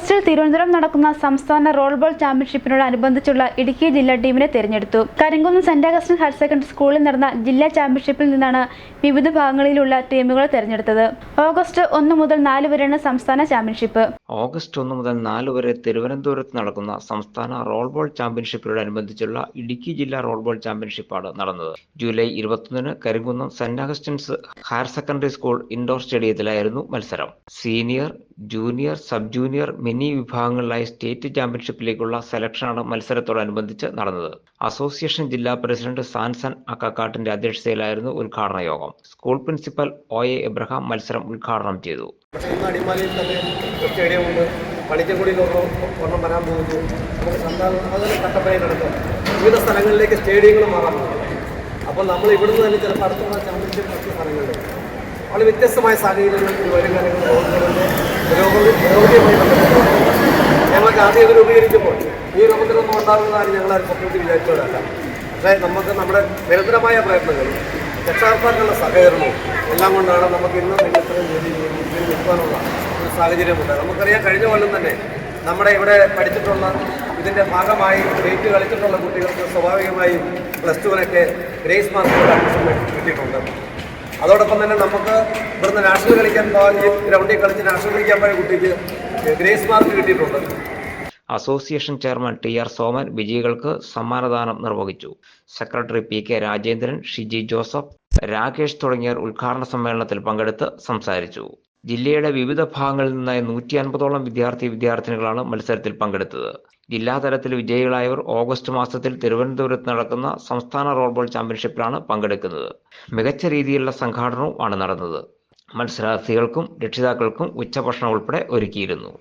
ഓഗസ്റ്റിൽ തിരുവനന്തപുരം നടക്കുന്ന സംസ്ഥാന റോൾബോൾ ചാമ്പ്യൻഷിപ്പിനോട് അനുബന്ധിച്ചുള്ള ഇടുക്കി ജില്ലാ ടീമിനെ തിരഞ്ഞെടുത്തു. Karimkunnu Saint Augustine higher secondary സ്കൂളിൽ നടന്ന ജില്ലാ ചാമ്പ്യൻഷിപ്പിൽ നിന്നാണ് വിവിധ ഭാഗങ്ങളിലുള്ള ടീമുകളെ തിരഞ്ഞെടുത്തത്. ഓഗസ്റ്റ് ഒന്ന് മുതൽ നാല് വരെയാണ് സംസ്ഥാന ചാമ്പ്യൻഷിപ്പ്. ഓഗസ്റ്റ് ഒന്ന് മുതൽ നാല് വരെ തിരുവനന്തപുരത്ത് നടക്കുന്ന സംസ്ഥാന റോൾബോൾ ചാമ്പ്യൻഷിപ്പിനോട് അനുബന്ധിച്ചുള്ള ഇടുക്കി ജില്ലാ റോൾബോൾ ചാമ്പ്യൻഷിപ്പാണ് നടന്നത്. ജൂലൈ ഇരുപത്തൊന്നിന് Karimkunnam saint Augustine's higher secondary school indoor സ്റ്റേഡിയത്തിലായിരുന്നു മത്സരം. Senior junior sub junior mini വിഭാഗങ്ങളിലായി state ചാമ്പ്യൻഷിപ്പിലേക്കുള്ള സെലക്ഷനാണ് മത്സരത്തോടനുബന്ധിച്ച് നടന്നത്. അസോസിയേഷൻ ജില്ലാ പ്രസിഡന്റ് സാൻസൺ അക്കക്കാട്ടിന്റെ അധ്യക്ഷതയിലായിരുന്നു ഉദ്ഘാടന യോഗം. School principal O A Abraham മത്സരം ഉദ്ഘാടനം ചെയ്തു. വരാൻ നടക്കും. വിവിധ സ്ഥലങ്ങളിലേക്ക് സ്റ്റേഡിയങ്ങൾ മാറാൻ അപ്പോൾ നമ്മൾ ഇവിടുന്ന് തന്നെ ചിലപ്പോൾ അടുത്തുള്ള ചാമ്പ്യൻഷിപ്പ് മറ്റു സ്ഥലങ്ങളിലേക്ക്. വളരെ വ്യത്യസ്തമായ സാഹചര്യങ്ങളിൽ വരും കാര്യങ്ങൾ റോഡുകളുടെ പുരോഗതി പുരോഗതിയുമായി ബന്ധപ്പെട്ട് ആദ്യം ഇത് രൂപീകരിക്കുമ്പോൾ ഈ രൂപത്തിലൊന്നും ഉണ്ടാകുന്നതാണ് ഞങ്ങൾ സപ്പോർട്ട് വിചാരിച്ചവരല്ല. പക്ഷേ നമുക്ക് നമ്മുടെ നിരന്തരമായ പ്രയത്നങ്ങളും രക്ഷാകർത്താക്കളുടെ സഹകരണവും എല്ലാം കൊണ്ടാണ് നമുക്ക് ഇന്ന് ഇത്രയും ജോലി ഇതിൽ നിൽക്കാനുള്ള ഒരു സാഹചര്യമുണ്ട് നമുക്കറിയാം കഴിഞ്ഞ കൊല്ലം തന്നെ നമ്മുടെ ഇവിടെ പഠിച്ചിട്ടുള്ള ഇതിന്റെ ഭാഗമായി ഗ്രേറ്റ് കളിച്ചിട്ടുള്ള കുട്ടികൾക്ക് സ്വാഭാവികമായും പ്ലസ് ടുവിനൊക്കെ ഗ്രേസ് മാർക്കുകൾ അഡ്മിഷൻ കിട്ടിയിട്ടുണ്ട്. അതോടൊപ്പം തന്നെ നമുക്ക് ഇവിടുന്ന് നാഷണൽ കളിക്കാൻ പോകാൻ ഗ്രൗണ്ടിൽ കളിച്ച് നാഷണൽ കളിക്കാൻ പോയ കുട്ടിക്ക് ഗ്രേസ് മാർക്ക് കിട്ടിയിട്ടുണ്ട്. Association chairman T R Soman വിജയികൾക്ക് സമ്മാനദാനം നിർവഹിച്ചു. Secretary P K Rajendran Shiji Joseph Rakesh തുടങ്ങിയവർ ഉദ്ഘാടന സമ്മേളനത്തിൽ പങ്കെടുത്ത് സംസാരിച്ചു. ജില്ലയുടെ വിവിധ ഭാഗങ്ങളിൽ നിന്നായി നൂറ്റി അൻപതോളം വിദ്യാർത്ഥി വിദ്യാർത്ഥിനികളാണ് മത്സരത്തിൽ പങ്കെടുത്തത്. ജില്ലാതലത്തിൽ വിജയികളായവർ ഓഗസ്റ്റ് മാസത്തിൽ തിരുവനന്തപുരത്ത് നടക്കുന്ന സംസ്ഥാന റോൾബോൾ ചാമ്പ്യൻഷിപ്പിലാണ് പങ്കെടുക്കുന്നത്. മികച്ച രീതിയിലുള്ള സംഘാടനവും ആണ് നടന്നത്. മത്സരാർത്ഥികൾക്കും രക്ഷിതാക്കൾക്കും ഉച്ചഭക്ഷണം ഉൾപ്പെടെ ഒരുക്കിയിരുന്നു.